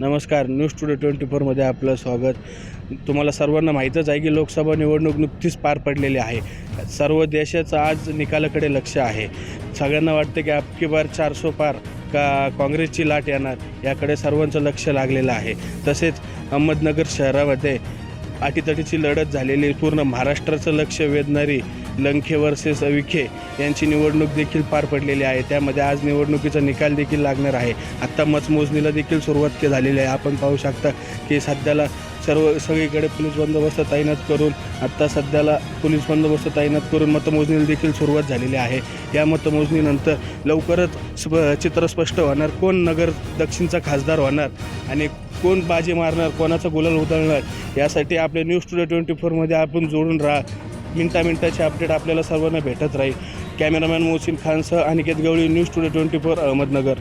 नमस्कार news today twenty फोरमध्ये आपलं स्वागत. तुम्हाला सर्वांना माहीतच आहे की लोकसभा निवडणूक नुकतीच पार पडलेली आहे. सर्व देशाचं आज निकालाकडे लक्ष आहे. सगळ्यांना वाटतं की आपकी बार चारसो पार का काँग्रेसची लाट येणार याकडे सर्वांचं लक्ष लागलेलं आहे. तसेच अहमदनगर शहरामध्ये अटीतटीची लढत झालेली पूर्ण महाराष्ट्राचं लक्ष वेधणारी लंखे वर्सेस विखे यांची निवडणूक देखील पार पडलेली आहे. त्यामध्ये आज निवडणुकीचा निकाल देखील लागणार आहे. आत्ता मतमोजणीला देखील सुरुवात झालेली आहे. आपण पाहू शकता की सध्याला सर्व सगळीकडे पोलीस बंदोबस्त तैनात करून आत्ता सध्याला पोलीस बंदोबस्त तैनात करून मतमोजणीला देखील सुरुवात झालेली आहे. या मतमोजणीनंतर लवकरच स्प चित्र स्पष्ट होणार. कोण नगर दक्षिणचा खासदार होणार आणि कोण बाजी मारणार कोणाचा गुलाल उधळणार यासाठी आपल्या न्यूज स्टुडिओ ट्वेंटी फोरमध्ये आपण जोडून राहा. मिनटा मिनटाचे अपडेट आपल्याला सर्वांना भेटत राहील. Cameraman Mohsin खानसह Aniket Gawali news studio twenty four Ahmednagar.